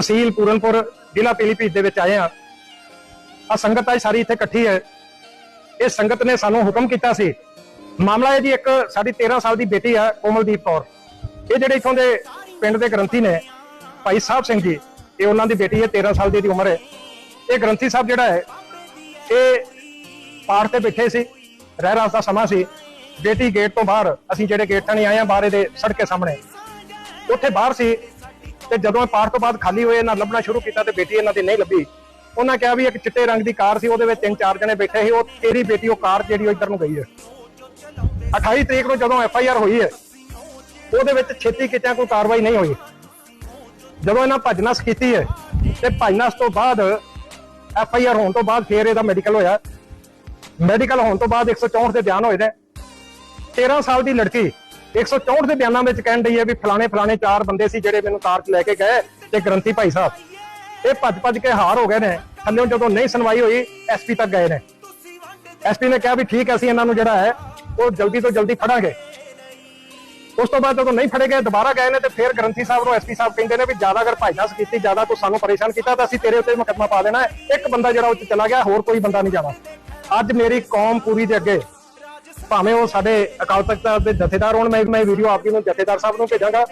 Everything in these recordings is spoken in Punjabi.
ਤਹਿਸੀਲ ਪੂਰਨਪੁਰ, ਜ਼ਿਲ੍ਹਾ ਪੀਲੀਭੀਤ ਦੇ ਵਿੱਚ ਆਏ ਆ ਆ ਸੰਗਤ ਅੱਜ ਸਾਰੀ ਇੱਥੇ ਇਕੱਠੀ ਹੈ। ਇਹ ਸੰਗਤ ਨੇ ਸਾਨੂੰ ਹੁਕਮ ਕੀਤਾ ਸੀ। ਮਾਮਲਾ ਇਹ ਜੀ, ਇੱਕ ਸਾਡੀ 13 ਸਾਲ ਦੀ ਬੇਟੀ ਆ, ਕੋਮਲਦੀਪ ਕੌਰ। ਇਹ ਜਿਹੜੇ ਇਥੋਂ ਦੇ ਪਿੰਡ ਦੇ ਗ੍ਰੰਥੀ ਨੇ, ਭਾਈ ਸਾਹਿਬ ਸਿੰਘ ਜੀ, ਇਹ ਉਹਨਾਂ ਦੀ ਬੇਟੀ ਹੈ 13 ਸਾਲ ਦੀ ਦੀ ਉਮਰ ਹੈ। ਇਹ ਗ੍ਰੰਥੀ ਸਾਹਿਬ ਜਿਹੜਾ ਹੈ, ਇਹ ਪਾਠ ਤੇ ਬੈਠੇ ਸੀ, ਰਹਿ ਰਾਸ ਦਾ ਸਮਾਂ ਸੀ। ਬੇਟੀ ਗੇਟ ਤੋਂ ਬਾਹਰ, ਅਸੀਂ ਜਿਹੜੇ ਗੇਟ ਥਾਣੀ ਆਏ ਆ ਬਾਹਰ ਦੇ ਸੜਕ ਸਾਹਮਣੇ। ਉੱਥੇ ਬਾਹਰ ਸੀ ਤੇ ਜਦੋਂ ਇਹ ਪਾਠ ਤੋਂ ਬਾਅਦ ਖਾਲੀ ਹੋਏ ਇਹਨਾਂ ਲੱਭਣਾ ਸ਼ੁਰੂ ਕੀਤਾ ਤੇ ਬੇਟੀ ਇਹਨਾਂ ਦੀ ਨਹੀਂ ਲੱਭੀ। ਉਹਨਾਂ ਕਿਹਾ ਵੀ ਇੱਕ ਚਿੱਟੇ ਰੰਗ ਦੀ ਕਾਰ ਸੀ, ਉਹਦੇ ਵਿੱਚ ਤਿੰਨ ਚਾਰ ਜਣੇ ਬੈਠੇ ਸੀ, ਉਹ ਤੇਰੀ ਬੇਟੀ, ਉਹ ਕਾਰ ਜਿਹੜੀ ਉਹ ਇੱਧਰ ਨੂੰ ਗਈ ਹੈ। 28 ਤਰੀਕ ਨੂੰ ਜਦੋਂ ਐਫ ਆਈ ਆਰ ਹੋਈ ਹੈ, ਉਹਦੇ ਵਿੱਚ ਛੇਤੀ ਕਿਤਿਆਂ ਕੋਈ ਕਾਰਵਾਈ ਨਹੀਂ ਹੋਈ। ਜਦੋਂ ਇਹਨਾਂ ਭੱਜਨਸ ਕੀਤੀ ਹੈ, ਤੇ ਭੱਜਨਸ ਤੋਂ ਬਾਅਦ ਐਫ ਆਈ ਆਰ ਹੋਣ ਤੋਂ ਬਾਅਦ ਫੇਰ ਇਹਦਾ ਮੈਡੀਕਲ ਹੋਇਆ। ਮੈਡੀਕਲ ਹੋਣ ਤੋਂ ਬਾਅਦ 164 ਦੇ ਬਿਆਨ ਹੋਏ ਨੇ। 13 ਸਾਲ ਦੀ ਲੜਕੀ 164 ਦੇ ਬਿਆਨਾਂ ਵਿੱਚ ਕਹਿਣ ਡਈ ਹੈ ਵੀ ਫਲਾਣੇ ਫਲਾਣੇ ਚਾਰ ਬੰਦੇ ਸੀ ਜਿਹੜੇ ਮੈਨੂੰ ਕਾਰ 'ਚ ਲੈ ਕੇ ਗਏ ਤੇ ਗ੍ਰੰਥੀ ਭਾਈ ਸਾਹਿਬ। ਇਹ ਭੱਜ ਭੱਜ ਕੇ ਹਾਰ ਹੋ ਗਏ ਨੇ। ਥੱਲਿਓਂ ਜਦੋਂ ਨਹੀਂ ਸੁਣਵਾਈ ਹੋਈ ਐਸਪੀ ਤੱਕ ਗਏ ਨੇ। ਐਸਪੀ ਨੇ ਕਿਹਾ ਵੀ ਠੀਕ ਹੈ, ਅਸੀਂ ਇਹਨਾਂ ਨੂੰ ਜਿਹੜਾ ਹੈ, ਉਹ ਜਲਦੀ ਤੋਂ ਜਲਦੀ ਫੜਾਂਗੇ ਉਸ ਤੋਂ ਬਾਅਦ ਜਦੋਂ ਨਹੀਂ ਫੜੇ ਗਏ, ਦੁਬਾਰਾ ਗਏ ਨੇ ਤੇ ਫਿਰ ਗ੍ਰੰਥੀ ਸਾਹਿਬ ਨੂੰ ਐਸਪੀ ਸਾਹਿਬ ਕਹਿੰਦੇ ਨੇ ਵੀ ਜ਼ਿਆਦਾ ਅਗਰ ਭਾਈਨਾਸ ਕੀਤੀ, ਜ਼ਿਆਦਾ ਤੂੰ ਸਾਨੂੰ ਪਰੇਸ਼ਾਨ ਕੀਤਾ, ਤਾਂ ਅਸੀਂ ਤੇਰੇ ਉੱਤੇ ਮੁਕੱਦਮਾ ਪਾ ਦੇਣਾ ਇੱਕ ਬੰਦਾ ਜਿਹੜਾ ਉੱਥੇ ਚਲਾ ਗਿਆ, ਹੋਰ ਕੋਈ ਬੰਦਾ ਨਹੀਂ ਜਾਣਾ। ਅੱਜ ਮੇਰੀ ਕੌਮ ਪੂਰੀ ਦੇ ਅੱਗੇ ਭਾਵੇਂ ਉਹ ਸਾਡੇ ਅਕਾਲ ਤਖਤ ਦੇ ਜਥੇਦਾਰ ਹੋਣ, ਮੈਂ ਮੈਂ ਵੀਡੀਓ ਆਪ ਜੀ ਨੂੰ ਜਥੇਦਾਰ ਸਾਹਿਬ ਨੂੰ ਭੇਜਾਂਗਾ।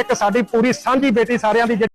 ਇੱਕ ਸਾਡੀ ਪੂਰੀ ਸਾਂਝੀ ਬੇਟੀ ਸਾਰਿਆਂ ਦੀ ਜਿਹੜੀ